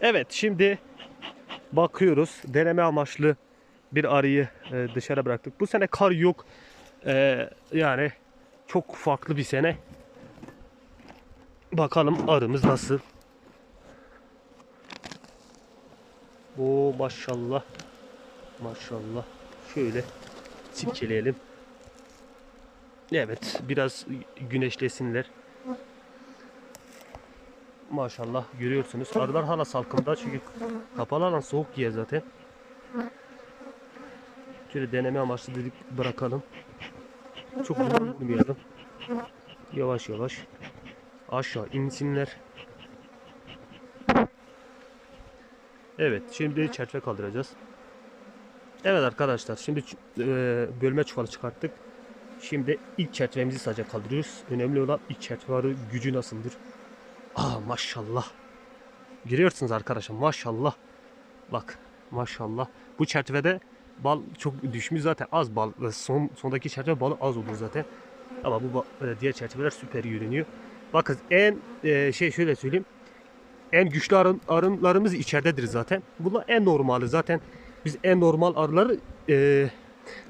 Evet şimdi bakıyoruz. Deneme amaçlı bir arıyı e, dışarı bıraktık. Bu sene kar yok. E, yani çok farklı bir sene. Bakalım arımız nasıl. O maşallah. Maşallah. Şöyle silkeleyelim. Evet, biraz güneşlesinler. Maşallah görüyorsunuz. Arılar hala salkımda çünkü kapalı alan soğuk yer zaten. Şöyle deneme amaçlı dedik bırakalım. Çok vurmayalım. Yavaş yavaş aşağı insinler. Evet, şimdi çerçeve kaldıracağız. Evet arkadaşlar, şimdi e, bölme çuvalı çıkarttık. Şimdi ilk çerçevemizi sadece kaldırıyoruz. Önemli olan ilk çerçeve gücü nasıldır? Maşallah. Görüyorsunuz arkadaşlar maşallah. Bak maşallah. Bu çerçevede bal çok düşmüş zaten az bal. Son sondaki çerçeve balı az olur zaten. Ama bu e, diğer çerçeveler süper görünüyor. Bakın en e, şey şöyle söyleyeyim. En güçlü arın, arınlarımız içeridedir zaten. Bunlar en normali zaten. Biz en normal arıları e,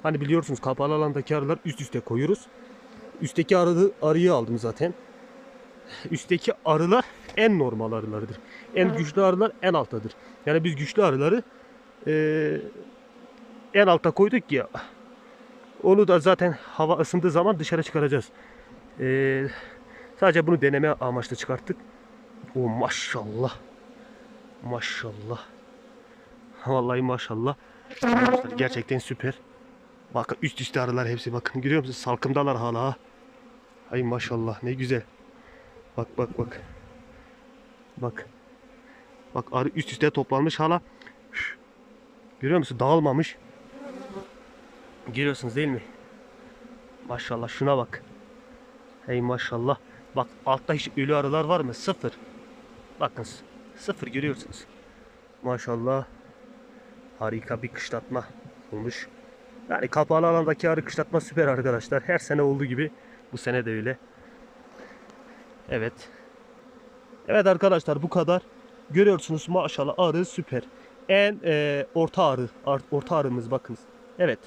hani biliyorsunuz kapalı alandaki arılar üst üste koyuyoruz. Üstteki arı, arıyı aldım zaten. Üstteki arılar en normal arılarıdır. En güçlü arılar en alttadır. Yani biz güçlü arıları e, en alta koyduk ya. Onu da zaten hava ısındığı zaman dışarı çıkaracağız. E, sadece bunu deneme amaçlı çıkarttık. O maşallah. Maşallah. Vallahi maşallah. Arkadaşlar gerçekten süper. Bakın üst üste arılar hepsi bakın görüyor musunuz? Salkımdalar hala. ha. Ay maşallah ne güzel. Bak bak bak. Bak. Bak arı üst üste toplanmış hala. Görüyor musun? Dağılmamış. Görüyorsunuz değil mi? Maşallah şuna bak. Hey maşallah. Bak altta hiç ölü arılar var mı? Sıfır. Bakın sıfır görüyorsunuz. Maşallah. Harika bir kışlatma olmuş. Yani kapalı alandaki arı kışlatma süper arkadaşlar. Her sene olduğu gibi bu sene de öyle. Evet. Evet arkadaşlar bu kadar. Görüyorsunuz maşallah arı süper. En e, orta arı, ar- orta arımız bakınız. Evet.